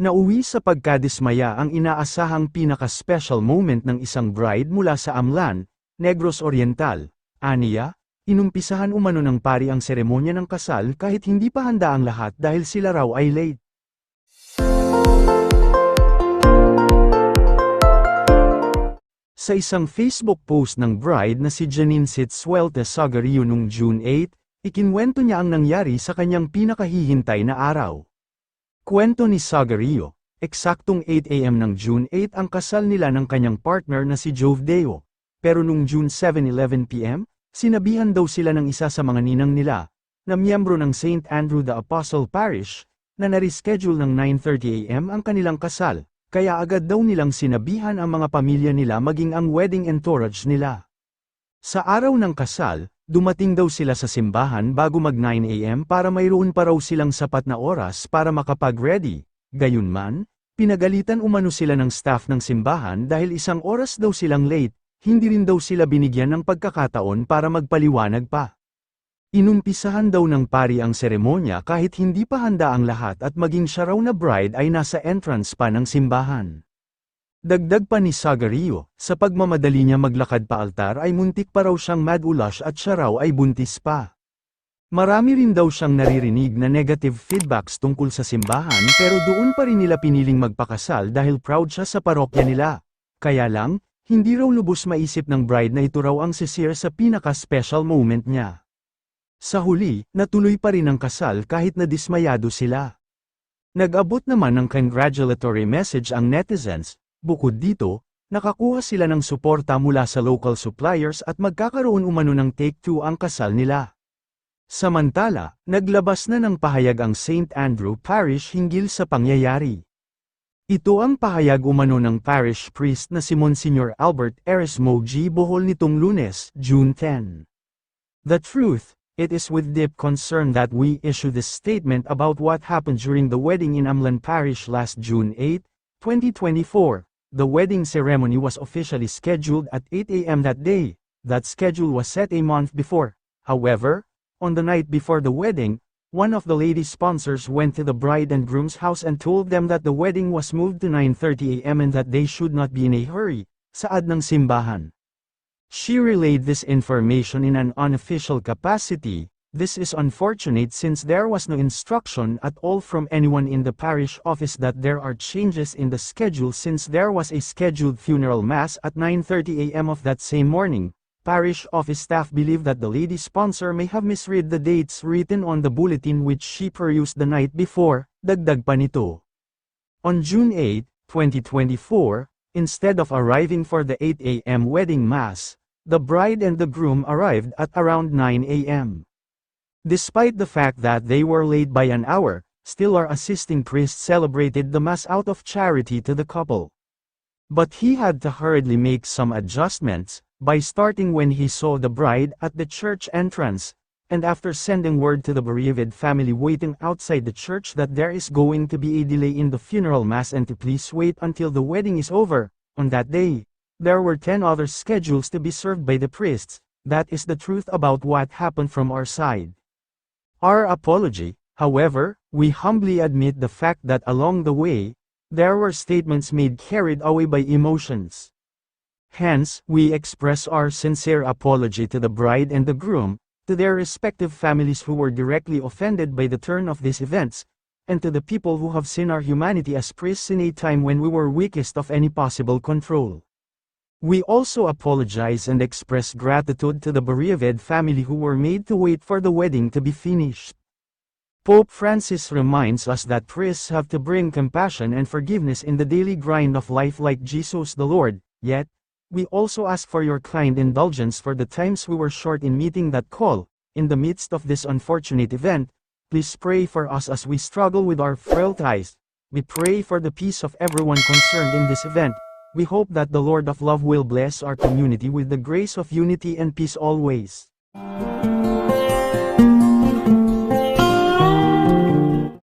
Nauwi sa pagkadismaya ang inaasahang pinaka-special moment ng isang bride mula sa Amlan, Negros Oriental. Aniya, inumpisahan umano ng pari ang seremonya ng kasal kahit hindi pa handa ang lahat dahil sila raw ay late. Sa isang Facebook post ng bride na si Janine Sitsuelte Sagario noong June 8, ikinwento niya ang nangyari sa kanyang pinakahihintay na araw. Kwento ni Sagario, eksaktong 8am ng June 8 ang kasal nila ng kanyang partner na si Jove Deo, pero noong June 7-11pm, sinabihan daw sila ng isa sa mga ninang nila, na miyembro ng St. Andrew the Apostle Parish, na narischedule ng 9.30am ang kanilang kasal, kaya agad daw nilang sinabihan ang mga pamilya nila maging ang wedding entourage nila. Sa araw ng kasal, dumating daw sila sa simbahan bago mag 9am para mayroon pa raw silang sapat na oras para makapag-ready. Gayunman, pinagalitan umano sila ng staff ng simbahan dahil isang oras daw silang late, hindi rin daw sila binigyan ng pagkakataon para magpaliwanag pa. Inumpisahan daw ng pari ang seremonya kahit hindi pa handa ang lahat at maging siya raw na bride ay nasa entrance pa ng simbahan. Dagdag pa ni Sagario, sa pagmamadali niya maglakad pa altar ay muntik pa raw siyang madulash at siya raw ay buntis pa. Marami rin daw siyang naririnig na negative feedbacks tungkol sa simbahan pero doon pa rin nila piniling magpakasal dahil proud siya sa parokya nila. Kaya lang, hindi raw lubos maisip ng bride na ito raw ang sisir sa pinaka-special moment niya. Sa huli, natuloy pa rin ang kasal kahit na dismayado sila. Nag-abot naman ng congratulatory message ang netizens, bukod dito, nakakuha sila ng suporta mula sa local suppliers at magkakaroon umano ng take-two ang kasal nila. Samantala, naglabas na ng pahayag ang St. Andrew Parish hinggil sa pangyayari. Ito ang pahayag umano ng parish priest na si Monsignor Albert Eresmo G. Bohol nitong lunes, June 10. The truth, It is with deep concern that we issue this statement about what happened during the wedding in Amlan Parish last June 8, 2024. The wedding ceremony was officially scheduled at 8 a.m. that day. That schedule was set a month before. However, on the night before the wedding, one of the lady sponsors went to the bride and groom's house and told them that the wedding was moved to 9.30 a.m. and that they should not be in a hurry, saad ng simbahan. She relayed this information in an unofficial capacity. This is unfortunate since there was no instruction at all from anyone in the parish office that there are changes in the schedule since there was a scheduled funeral mass at 9.30 am of that same morning. Parish office staff believe that the lady sponsor may have misread the dates written on the bulletin which she perused the night before, dagdag pa nito. On June 8, 2024, instead of arriving for the 8 a.m. wedding mass, the bride and the groom arrived at around 9 a.m. Despite the fact that they were late by an hour, still our assisting priest celebrated the Mass out of charity to the couple. But he had to hurriedly make some adjustments, by starting when he saw the bride at the church entrance, and after sending word to the bereaved family waiting outside the church that there is going to be a delay in the funeral mass and to please wait until the wedding is over, on that day. There were 10 other schedules to be served by the priests, that is the truth about what happened from our side. Our apology, however, we humbly admit the fact that along the way, there were statements made carried away by emotions. Hence, we express our sincere apology to the bride and the groom, to their respective families who were directly offended by the turn of these events, and to the people who have seen our humanity as priests in a time when we were weakest of any possible control. We also apologize and express gratitude to the bereaved family who were made to wait for the wedding to be finished. Pope Francis reminds us that priests have to bring compassion and forgiveness in the daily grind of life like Jesus the Lord, yet, we also ask for your kind indulgence for the times we were short in meeting that call. In the midst of this unfortunate event, please pray for us as we struggle with our frailties. We pray for the peace of everyone concerned in this event. We hope that the Lord of Love will bless our community with the grace of unity and peace always.